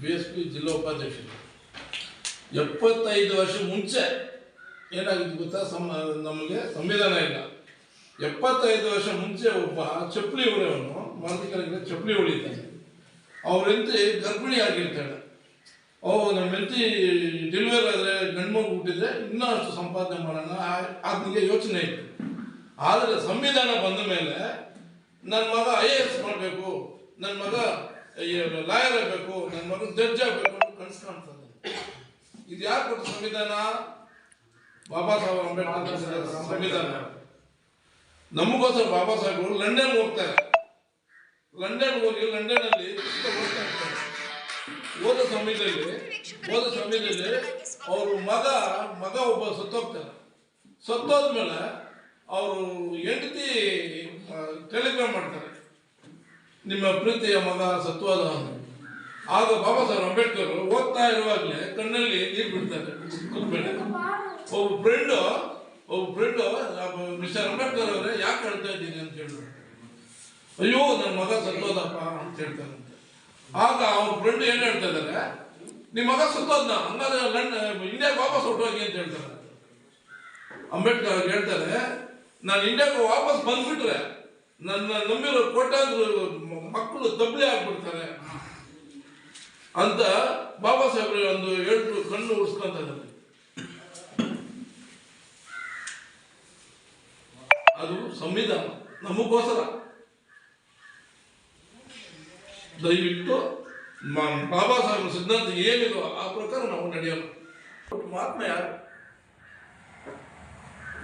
B S P ಜಿಲ್ಲಾ ಉಪಾಧ್ಯಕ್ಷರು. ಎಪ್ಪತ್ತೈದು ವರ್ಷ ಮುಂಚೆ ಏನಾಗಿತ್ತು ಗೊತ್ತಾ? ಸಮ, ನಮಗೆ ಸಂವಿಧಾನ ಇಲ್ಲ. ಎಪ್ಪತ್ತೈದು ವರ್ಷ ಮುಂಚೆ ಒಬ್ಬ ಚಪ್ಪಲಿ ಉಳಿಯವನು ಮಾಲೀಕರಿಗೆ ಚಪ್ಪಲಿ ಉಳಿತಾನೆ ಅವ್ರ ಹೆಂಡತಿ ಗರ್ಭಿಣಿ ಆಗಿರ್ತಾಳೆ. ಓ ನಮ್ಮ ಹೆಂಡತಿ ಡೆಲಿವರಿ ಆದರೆ ಗಂಡ್ಮಗು ಹುಟ್ಟಿದ್ರೆ ಇನ್ನೂ ಅಷ್ಟು ಸಂಪಾದನೆ ಮಾಡೋಣ ಆತನಿಗೆ ಯೋಚನೆ ಇತ್ತು. ಆದರೆ ಸಂವಿಧಾನ ಬಂದ ಮೇಲೆ ನನ್ನ ಮಗ ಐ ಎ ಎಸ್ ಮಾಡಬೇಕು ನನ್ನ ಮಗ ಲಾಯರ್ ಆಗಬೇಕು ನನ್ನ ಮಗ ಜಡ್ಜ್ ಆಗಬೇಕು ಅಂತ ಕನಸು ಇದು ಯಾರು ಕೊಟ್ಟ ಸಂವಿಧಾನ? ಬಾಬಾ ಸಾಹೇಬ್ ಅಂಬೇಡ್ಕರ್ ಸಂವಿಧಾನ. ನಮಗೋಸ್ಕರ ಬಾಬಾ ಸಾಹೇಬ್ರು ಲಂಡನ್ ಹೋಗ್ತಾರೆ. ಲಂಡನ್ ಹೋಗಿ ಲಂಡನ್ ಅಲ್ಲಿ ಓದ್ತಾ ಇರ್ತಾರೆ. ಸಮಯದಲ್ಲಿ, ಓದೋ ಸಮಯದಲ್ಲಿ ಅವರು ಮಗ ಮಗ ಒಬ್ಬ ಸತ್ತೋಗ್ತಾರೆ ಸತ್ತೋದ್ಮೇಲೆ ಅವರು ಹೆಂಡತಿ ಟೆಲಿಗ್ರಾಮ್ ಮಾಡ್ತಾರೆ. ನಿಮ್ಮ ಪ್ರೀತಿಯ ಮಗ ಸತ್ವಾದ. ಆಗ ಬಾಬಾ ಸಾಹೇಬ್ ಅಂಬೇಡ್ಕರ್ ಓದ್ತಾ ಇರುವಾಗಲೇ ಕಣ್ಣಲ್ಲಿ ನೀರು ಬಿಡ್ತಾರೆ. ಒಬ್ಬ ಫ್ರೆಂಡು ಒಬ್ಬ ಫ್ರೆಂಡು ಮಿಸ್ಟರ್ ಅಂಬೇಡ್ಕರ್ ಅವರೇ, ಯಾಕೆ ಹೇಳ್ತಾ ಇದ್ದೀನಿ ಅಂತ ಹೇಳಿದ್ರು. ಅಯ್ಯೋ ನನ್ನ ಮಗ ಸತ್ತೋದಪ್ಪ ಅಂತ ಹೇಳ್ತಾರಂತೆ ಆಗ ಅವ್ರ ಫ್ರೆಂಡ್ ಏನು ಹೇಳ್ತಾ ಇದಾರೆ ನಿಮ್ಮ ಮಗ ಸತ್ತೋದ್ನ ಹಂಗಾದ್ರೆ ಲಂಡನ್ ಇಂಡಿಯಾಗೆ ವಾಪಸ್ ಹೊಟ್ಟೋಗಿ ಅಂತ ಹೇಳ್ತಾರೆ. ಅಂಬೇಡ್ಕರ್ ಅವ್ರು ಹೇಳ್ತಾರೆ, ನಾನು ಇಂಡಿಯಾಗೆ ವಾಪಸ್ ಬಂದ್ಬಿಟ್ರೆ ನನ್ನ ನಂಬಿರೋ ಕೋಟ್ಯಾಂತರ ಮಕ್ಕಳು ತಬ್ಲಿ ಆಗ್ಬಿಡ್ತಾರೆ. ಅಂತ ಬಾಬಾ ಸಾಹೇಬ್ರ ಒಂದು ಹೇಳ್ತು ಕಣ್ಣು ಉಳಿಸ್ಕೊಂತಾರೆ ಅದು ಸಂವಿಧಾನ, ನಮಗೋಸ್ಕರ. ದಯವಿಟ್ಟು ಬಾಬಾ ಸಾಹೇಬ್ರ ಸಿದ್ಧಾಂತ ಏನಿದೋ ಆ ಪ್ರಕಾರ ನಾವು ನಡೆಯೋಣ. ಮಹಾತ್ಮ ಯಾರು?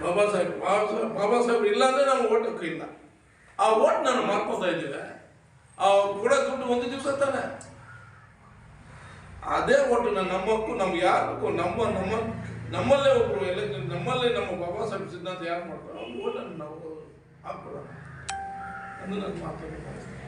ಬಾಬಾ ಸಾಹೇಬ್ ಬಾಬಾ ಸಾಹೇಬ್ ಬಾಬಾ ಸಾಹೇಬ್ ಇಲ್ಲ ಅಂದ್ರೆ ನಾವು ಓಟಕ್ಕೂ ಹಕ್ಕಿಲ್ಲ ಆ ಓಟ್ ನಾನು ಮಾಡ್ಕೊಂತ ಇದ್ದೀವಿ. ಆ ಕೂಡ ದುಡ್ಡು ಒಂದು ದಿವಸ ತಾನೆ. ಅದೇ ಓಟು ನಮ್ಮ ಹಕ್ಕು ನಮ್ಗೆ ಯಾರು ನಮ್ಮ ನಮ್ಮ, ನಮ್ಮಲ್ಲೇ ಒಬ್ರು ಎಲ್ಲ ನಮ್ಮಲ್ಲೇ ನಮ್ಮ ಬಾಬಾ ಸಾಹೇಬ್ ಸಿದ್ಧಾಂತ ಯಾರು ಮಾಡ್ತಾರೆ ಓಟನ್ನು ನಾವು ಹಾಕೊಳ್ಳೋಣ ಅದು ನನ್ನ ಮಾತು